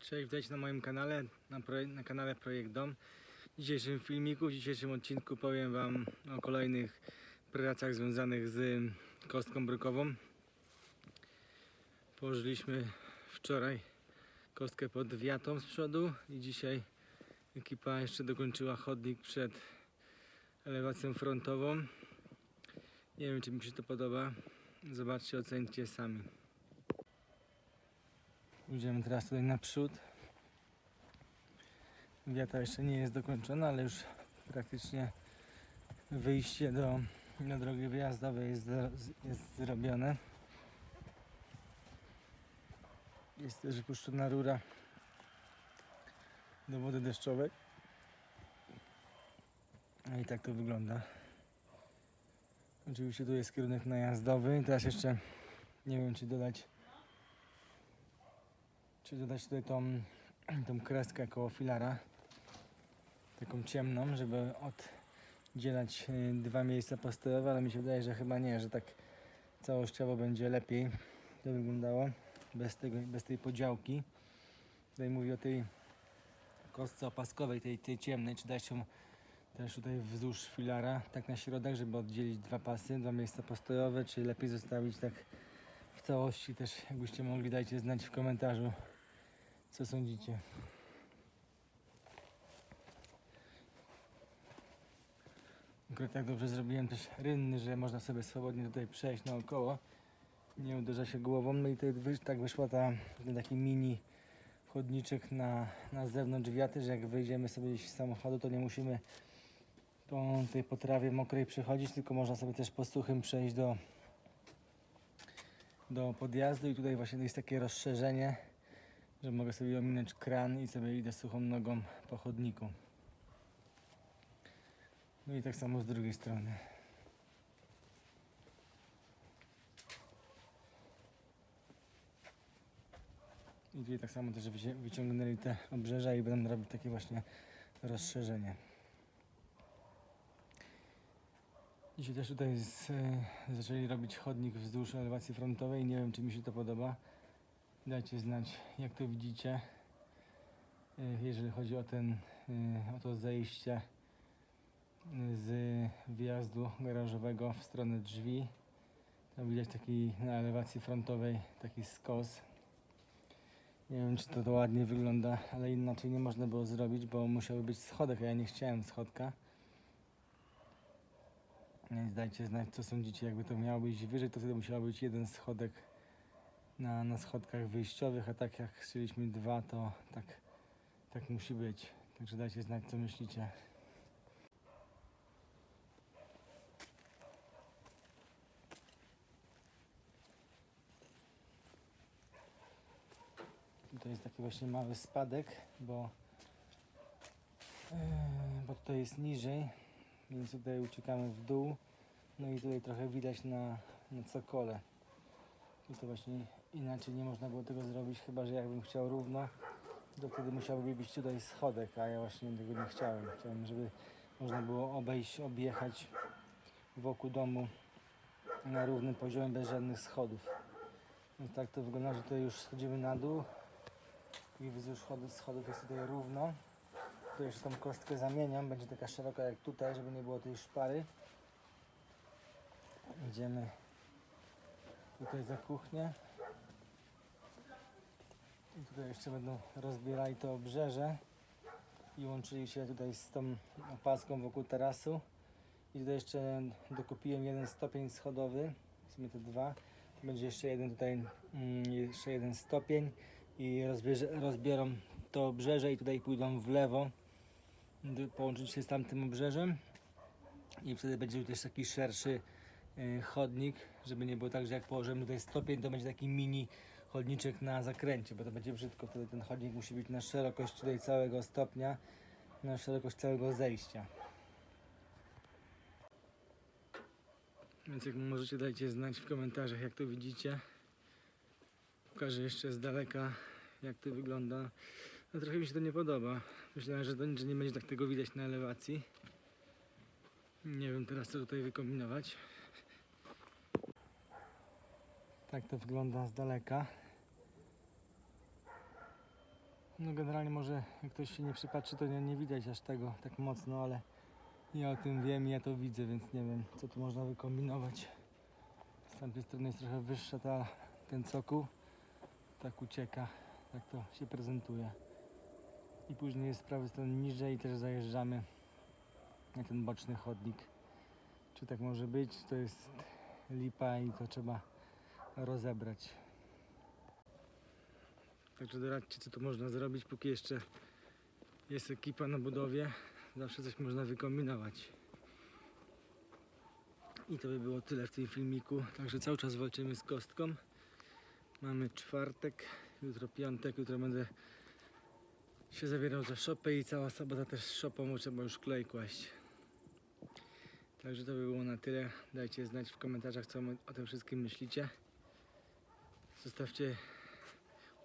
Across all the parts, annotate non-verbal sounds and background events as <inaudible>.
Cześć, witajcie na moim kanale, na, na kanale Projekt Dom. W dzisiejszym filmiku, w dzisiejszym odcinku powiem Wam o kolejnych pracach związanych z kostką brukową. Położyliśmy wczoraj kostkę pod wiatą z przodu i dzisiaj ekipa jeszcze dokończyła chodnik przed elewacją frontową. Nie wiem, czy mi się to podoba. Zobaczcie, ocencie sami. Idziemy teraz tutaj naprzód. Wiata jeszcze nie jest dokończona, ale już praktycznie wyjście do, do drogi wyjazdowej jest, jest zrobione. Jest też wypuszczona rura do wody deszczowej. No i tak to wygląda. Oczywiście tu jest kierunek najazdowy. Teraz jeszcze nie wiem czy dodać czy dodać tutaj tą, <clears throat> tą kreskę koło filara taką ciemną, żeby oddzielać y, dwa miejsca postojowe, ale mi się wydaje, że chyba nie, że tak całościowo będzie lepiej to wyglądało bez, tego, bez tej podziałki. Tutaj mówię o tej kostce opaskowej, tej, tej ciemnej, czy dać ją też tutaj wzdłuż filara, tak na środek, żeby oddzielić dwa pasy, dwa miejsca postojowe, czy lepiej zostawić tak w całości też, jakbyście mogli, dajcie znać w komentarzu, co sądzicie. Akurat tak dobrze zrobiłem też rynny, że można sobie swobodnie tutaj przejść naokoło. Nie uderza się głową. No i tutaj tak wyszła ta, ten taki mini chodniczek na, na zewnątrz wiaty, że jak wyjdziemy sobie gdzieś z samochodu, to nie musimy po tej potrawie mokrej przechodzić, tylko można sobie też po suchym przejść do, do podjazdu i tutaj właśnie jest takie rozszerzenie, że mogę sobie ominąć kran i sobie idę suchą nogą po chodniku. No i tak samo z drugiej strony. I tutaj tak samo też wyciągnęli te obrzeża i będą robić takie właśnie rozszerzenie. Dzisiaj też tutaj z, e, zaczęli robić chodnik wzdłuż elewacji frontowej. Nie wiem, czy mi się to podoba. Dajcie znać, jak to widzicie. E, Jeżeli chodzi o ten, e, o to zejście e, z wjazdu garażowego w stronę drzwi. Tam widać taki na elewacji frontowej taki skos. Nie wiem, czy to, to ładnie wygląda, ale inaczej nie można było zrobić, bo musiały być schodek, a ja nie chciałem schodka. Więc dajcie znać, co sądzicie. Jakby to miało być wyżej, to wtedy musiał być jeden schodek na, na schodkach wyjściowych, a tak jak chcieliśmy dwa, to tak, tak musi być. Także dajcie znać, co myślicie. Tutaj jest taki właśnie mały spadek, bo, yy, bo tutaj jest niżej, więc tutaj uciekamy w dół. No i tutaj trochę widać na, na cokole. I to właśnie inaczej nie można było tego zrobić, chyba że jakbym chciał równo, to wtedy musiałby być tutaj schodek, a ja właśnie tego nie chciałem. Chciałem, żeby można było obejść, objechać wokół domu na równym poziomie, bez żadnych schodów. Więc tak to wygląda, że tutaj już schodzimy na dół i wzdłuż schodów, schodów jest tutaj równo. Tu jeszcze tą kostkę zamieniam, będzie taka szeroka jak tutaj, żeby nie było tej szpary. Idziemy tutaj za kuchnię. I tutaj jeszcze będą rozbierali to obrzeże i łączyli się tutaj z tą opaską wokół tarasu. I tutaj jeszcze dokupiłem jeden stopień schodowy, w sumie te dwa. Będzie jeszcze jeden tutaj, mm, jeszcze jeden stopień i rozbierze, rozbiorą to obrzeże i tutaj pójdą w lewo, d- połączyć się z tamtym obrzeżem i wtedy będzie też taki szerszy chodnik, żeby nie było tak, że jak położymy tutaj stopień, to będzie taki mini chodniczek na zakręcie, bo to będzie brzydko, wtedy ten chodnik musi być na szerokość tutaj całego stopnia, na szerokość całego zejścia. Więc jak możecie dajcie znać w komentarzach jak to widzicie. Pokażę jeszcze z daleka jak to wygląda. No trochę mi się to nie podoba. Myślałem, że, to, że nie będzie tak tego widać na elewacji. Nie wiem teraz co tutaj wykombinować. Tak to wygląda z daleka. No generalnie może jak ktoś się nie przypatrzy, to nie, nie widać aż tego tak mocno, ale ja o tym wiem ja to widzę, więc nie wiem co tu można wykombinować. Z tamtej strony jest trochę wyższa ta, ten cokół, tak ucieka, tak to się prezentuje. I później jest z prawej strony niżej i też zajeżdżamy na ten boczny chodnik. Czy tak może być? To jest lipa i to trzeba rozebrać. Także doradźcie, co tu można zrobić, póki jeszcze jest ekipa na budowie. Zawsze coś można wykombinować. I to by było tyle w tym filmiku. Także cały czas walczymy z kostką. Mamy czwartek, jutro piątek, jutro będę się zabierał za szopę i cała sobota też z szopą, bo trzeba już klej kłaść. Także to by było na tyle. Dajcie znać w komentarzach, co o tym wszystkim myślicie. Zostawcie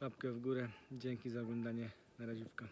łapkę w górę. Dzięki za oglądanie. Na raziówka.